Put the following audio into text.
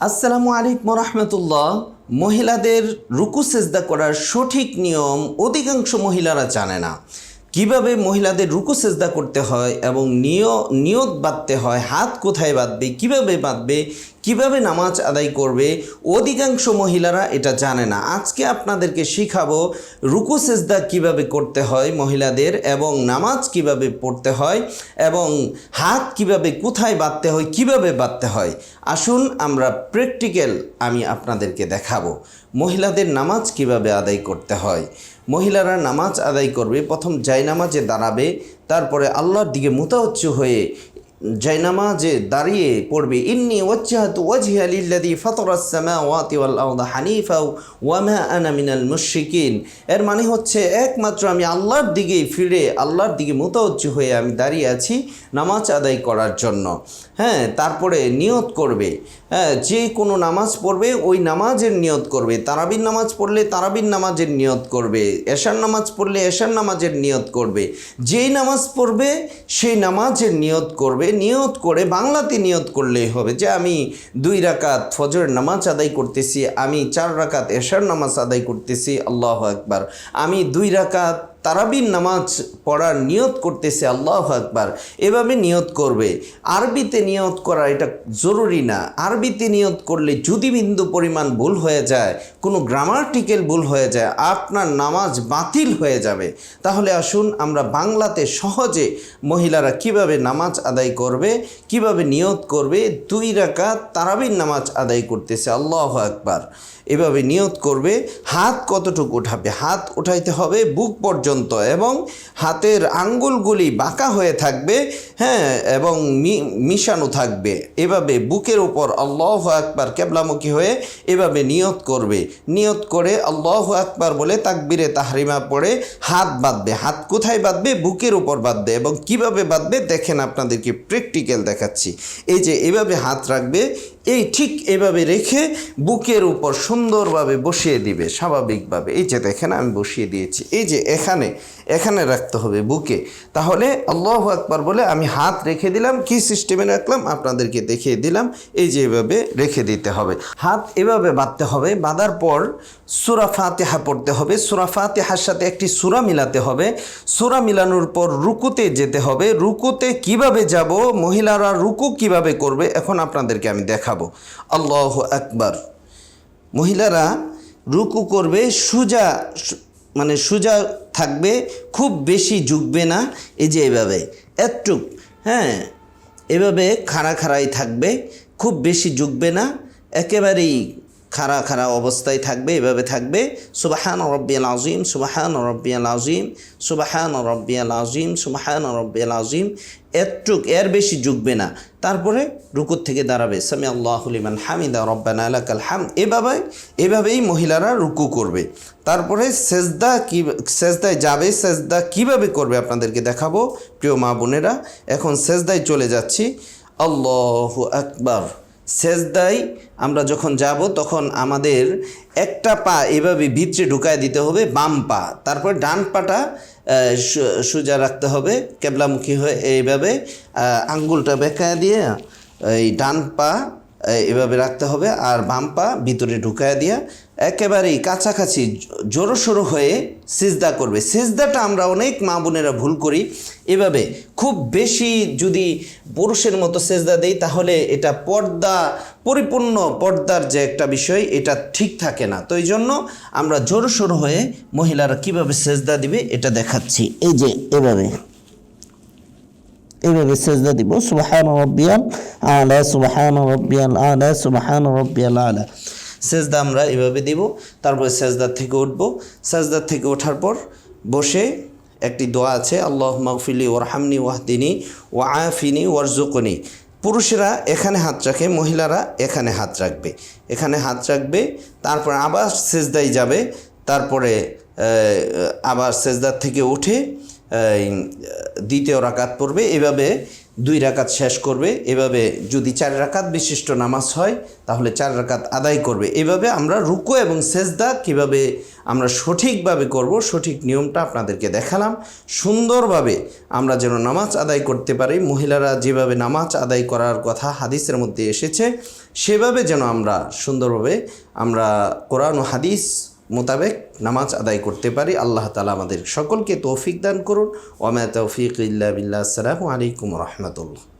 আসসালামু আলাইকুম রহমতুল্লাহ মহিলাদের রুকু সেজদা করার সঠিক নিয়ম অধিকাংশ মহিলারা জানে না। কীভাবে মহিলাদের রুকু সেজদা করতে হয় এবং নিয়, নিয়ত বাঁধতে হয়, হাত কোথায় বাঁধবে, কীভাবে বাঁধবে কীভাবে নামাজ আদায় করবে? অধিকাংশ মহিলারা এটা জানে না। আজকে আপনাদেরকে শিখাবো রুকু, সেজদা কীভাবে করতে হয় মহিলাদের এবং নামাজ কীভাবে পড়তে হয় এবং হাত কীভাবে কোথায় বাঁধতে হয়, কীভাবে বাঁধতে হয়। আসুন আমরা প্র্যাকটিক্যাল আমি আপনাদেরকে দেখাবো। মহিলাদের নামাজ কীভাবে আদায় করতে হয়? মহিলারা নামাজ আদায় করবে, প্রথম জায়নামাজে দাঁড়াবে, তারপরে আল্লাহর দিকে মুতাহচ্ছু হয়ে জায়নামাজে দাঁড়িয়ে পড়বে, ইন্নি ওয়াজ্জাহাতু ওয়াজহিয়া লিল্লাযী ফাতারাস সামাওয়াতি ওয়াল আরদা হানিফা ওয়া মা আনা মিনাল মুশরিকিন। এর মানে হচ্ছে, একমাত্র আমি আল্লাহর দিকেই ফিরে, আল্লাহর দিকে মুতাওজ্জু হয়ে আমি দাঁড়িয়ে আছি নামাজ আদায় করার জন্য। হ্যাঁ তারপরে নিয়ত করবে। হ্যাঁ যে কোনো নামাজ পড়বে, ওই নামাজের নিয়ত করবে। তারাবির নামাজ পড়লে তারাবির নামাজের নিয়ত করবে। এশার নামাজ পড়লে এশার নামাজের নিয়ত করবে। যেই নামাজ পড়বে, সেই নামাজের নিয়ত করবে। নিয়ত করে, বাংলাতে নিয়ত করলেই হবে যে আমি দুই রাকাত ফজরের নামাজ আদায় করতেছি, আমি চার রাকাত এশার নামাজ আদায় করতেছি, আল্লাহ একবার আমি দুই রাকাত তারাবির নামাজ পড়ার নিয়ত করতেছে আল্লাহ আকবার। এভাবে নিয়ত করবে। আরবিতে নিয়ত করা এটা জরুরি না। আরবিতে নিয়ত করলে যদি বিন্দু পরিমাণ ভুল হয়ে যায়, কোনো গ্রামাটিক্যাল ভুল হয়ে যায়, আপনার নামাজ বাতিল হয়ে যাবে। তাহলে আসুন আমরা বাংলাতে সহজে মহিলারা কীভাবে নামাজ আদায় করবে, কীভাবে নিয়ত করবে, দুই রাকাত তারাবির নামাজ আদায় করতেছে আল্লাহ আকবার। এভাবে নিয়ত করবে, হাত কতটুকু উঠাবে? হাত উঠাইতে হবে বুক পর্যন্ত এবং হাতের আঙ্গুলগুলি বাঁকা হয়ে থাকবে হ্যাঁ এবং মিশানো থাকবে। এভাবে বুকের উপর আল্লাহ আকবার কেবলামুখী হয়ে এভাবে নিয়ত করবে। নিয়ত করে আল্লাহ আকবার বলে তাকবিরে তাহরিমা পড়ে হাত বাঁধবে। হাত কোথায় বাঁধবে? বুকের উপর বাঁধবে। এবং কীভাবে বাঁধবে? দেখেন আপনাদেরকে প্র্যাকটিক্যাল দেখাচ্ছি। এই যে এভাবে হাত রাখবে এই ঠিক এভাবে রেখে বুকের উপর সুন্দরভাবে বসিয়ে দিবে, স্বাভাবিকভাবে। এই যে দেখেন, আমি বসিয়ে দিয়েছি। এই যে এখানে এখানে রাখতে হবে বুকে। তাহলে আল্লাহ আকবার বলে, আমি হাত রেখে দিলাম, কি সিস্টেমে রাখলাম? আপনাদেরকে দেখিয়ে দিলাম, এই যে এভাবে রেখে দিতে হবে। হাত এভাবে বাঁধতে হবে, বাঁধার পর সুরা ফাতেহা পড়তে হবে। সুরা ফাতেহার সাথে একটি সুরা মিলাতে হবে। সুরা মিলানোর পর রুকুতে যেতে হবে। রুকুতে কীভাবে যাব? মহিলারা রুকু কীভাবে করবে? এখন আপনাদেরকে আমি দেখাবো। আল্লাহ আকবার। মহিলারা রুকু করবে, সুজা মানে সুজা থাকবে, খুব বেশি ঝুঁকবে না, এই যে এভাবে, একটুক হ্যাঁ এভাবে খাড়া খাড়াই থাকবে, খুব বেশি ঝুঁকবে না, একেবারেই খাড়া খাড়া অবস্থায় থাকবে, এভাবে থাকবে, সুবাহান রব্বিয়াল আজিম সুবাহান রব্বিয়াল আজিম সুবাহান রব্বিয়াল আজিম সুবাহান রব্বিয়াল আজিম এরটুক এর বেশি জুগবে না। তারপরে রুকুর থেকে দাঁড়াবে সামি আল্লাহলিমান হামিদা, রব্বানা আলাকাল হাম এভাবে এভাবেই মহিলারা রুকু করবে। তারপরে সেজদা কি, সেজদায় যাবে, সেজদা কীভাবে করবে আপনাদেরকে দেখাবো, প্রিয় মা বোনেরা, এখন সেজদায় চলে যাচ্ছি, আল্লাহ আকবার। সেজদায় আমরা যখন যাব, তখন আমাদের একটা পা এভাবে ভিতরে ঢুকায় দিতে হবে, বাম পা। তারপর ডান পাটা সোজা রাখতে হবে, কেবলামুখী হয়ে এইভাবে আঙ্গুলটা বেঁকায় দিয়ে, এই ডান পা এভাবে রাখতে হবে। আর বাম পা ভিতরে ঢুকায় দিয়া একেবারেই কাছাকাছি জোরো সরো হয়ে সিজদা করবে। সিজদাটা আমরা অনেক মা বোনেরা ভুল করি। এভাবে খুব বেশি যদি পুরুষের মতো সেজদা দেই, তাহলে এটা পর্দা, পরিপূর্ণ পর্দার যে একটা বিষয়, এটা ঠিক থাকে না। তো এই জন্য আমরা জোরো সরো হয়ে মহিলারা কীভাবে সেজদা দিবে, এটা দেখাচ্ছি। এই যে এভাবে। এইভাবে সেজদা দিব, সুবহান রব্বিয়াল আলা, সুবহান রব্বিয়াল আলা, সুবহান রব্বিয়াল আলা। সেজদা আমরা এভাবে দিব, তারপরে সেজদার থেকে উঠব। সেজদার থেকে ওঠার পর বসে একটি দোয়া আছে আল্লাহ মাগফিলি ওরহামনি ওয়াহদিনী ও আফিনি ওয়ারজুকনি পুরুষেরা এখানে হাত রাখে, মহিলারা এখানে হাত রাখবে। এখানে হাত রাখবে, তারপর আবার সেজদায় যাবে, তারপরে আবার সেজদার থেকে উঠে দ্বিতীয় রাকাত পড়বে, এভাবে দুই রাকাত শেষ করবে, এভাবে যদি চার রাকাত বিশিষ্ট নামাজ হয়, তাহলে চার রাকাত আদায় করবে। এভাবে আমরা রুকু এবং সেজদা কীভাবে আমরা সঠিকভাবে করব, সঠিক নিয়মটা আপনাদেরকে দেখালাম। সুন্দরভাবে আমরা যেন নামাজ আদায় করতে পারি, মহিলারা যেভাবে নামাজ আদায় করার কথা হাদিসের মধ্যে এসেছে, সেভাবে যেন আমরা সুন্দরভাবে আমরা কোরআন হাদিস মোতাবেক নামাজ আদায় করতে পারি। আল্লাহ তালা আমাদের সকলকে তৌফিক দান করুন। ওমা তৌফিক ইল্লা বিল্লা আসসালামু আলাইকুম রহমতুল্লাহ।